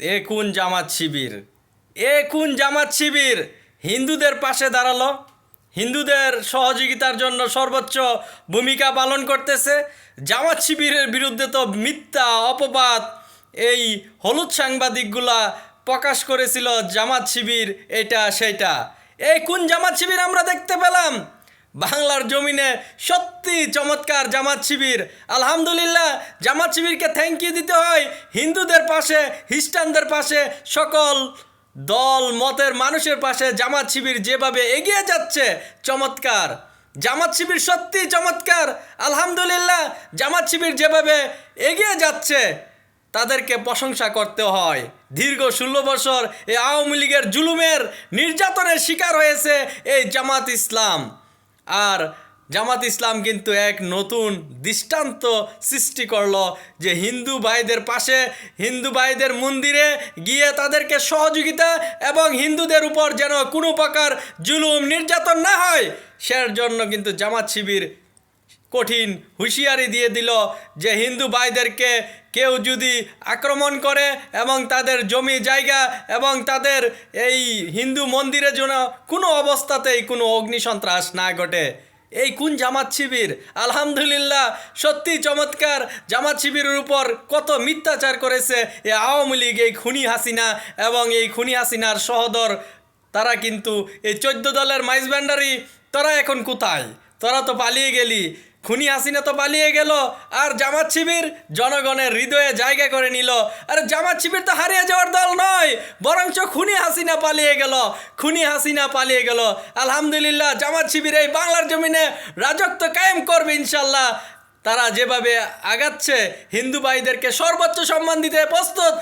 এ কোন জামাত শিবির? এ কোন জামাত শিবির? হিন্দুদের পাশে দাঁড়াল। হিন্দুদের সহযোগিতার জন্য সর্বোচ্চ ভূমিকা পালন করতেছে। জামাত শিবিরের বিরুদ্ধে তো মিথ্যা, অপবাদ এই হলুদ সাংবাদিকগুলা প্রকাশ করেছিল জামাত শিবির এটা, সেটা। এই কোন জামাত শিবির আমরা দেখতে পেলাম? বাংলার জমিনে সত্যি চমৎকার জামাত শিবির। আলহামদুলিল্লাহ, জামাত শিবিরকে থ্যাংক ইউ দিতে হয়। হিন্দুদের পাশে, খ্রিস্টানদের পাশে, সকল দল, মতের মানুষের পাশে জামাত শিবির যেভাবে এগিয়ে যাচ্ছে, চমৎকার। জামাত শিবির সত্যি চমৎকার। আলহামদুলিল্লাহ, জামাত শিবির যেভাবে এগিয়ে যাচ্ছে, তাদেরকে প্রশংসা করতে হয়। দীর্ঘ ষোলো বছর এই আওয়ামী লীগের জুলুমের নির্যাতনের শিকার হয়েছে এই জামাত ইসলাম। আর জামাত ইসলাম কিন্তু এক নতুন দৃষ্টান্ত সৃষ্টি করল যে হিন্দু ভাইদের পাশে, হিন্দু ভাইদের মন্দিরে গিয়ে তাদেরকে সহযোগিতা এবং হিন্দুদের উপর যেন কোনো প্রকার জুলুম, নির্যাতন না হয়, সের জন্য কিন্তু জামাত শিবির কঠিন হুঁশিয়ারি দিয়ে দিল যে হিন্দু ভাইদেরকে কেউ যদি আক্রমণ করে এবং তাদের জমি জায়গা এবং তাদের এই হিন্দু মন্দিরের জন্য কোনো অবস্থাতেই কোনো অগ্নিসন্ত্রাস না ঘটে। এই কোন জামাত শিবির? আলহামদুলিল্লাহ সত্যি চমৎকার। জামাত শিবিরের উপর কত মিথ্যাচার করেছে এই আওয়ামী লীগ, এই খুনি হাসিনা এবং এই খুনি হাসিনার সহদর। তারা কিন্তু এই চোদ্দ দলের মাইজ ব্যান্ডারি তোরা এখন কোথায়? তোরা তো পালিয়ে গেলি। খুনি হাসিনা তো পালিয়ে গেল, আর জামাত শিবির জনগণের হৃদয়ে জায়গা করে নিল। আর জামাত শিবির তো হারিয়ে যাওয়ার দল নয়, বরঞ্চ খুনি হাসিনা পালিয়ে গেল, খুনি হাসিনা পালিয়ে গেল। আলহামদুলিল্লাহ, জামাত শিবির এই বাংলার জমিনে রাজত্ব কায়েম করবে ইনশাল্লাহ। তারা যেভাবে আগাচ্ছে, হিন্দু ভাইদেরকে সর্বোচ্চ সম্মান দিতে প্রস্তুত।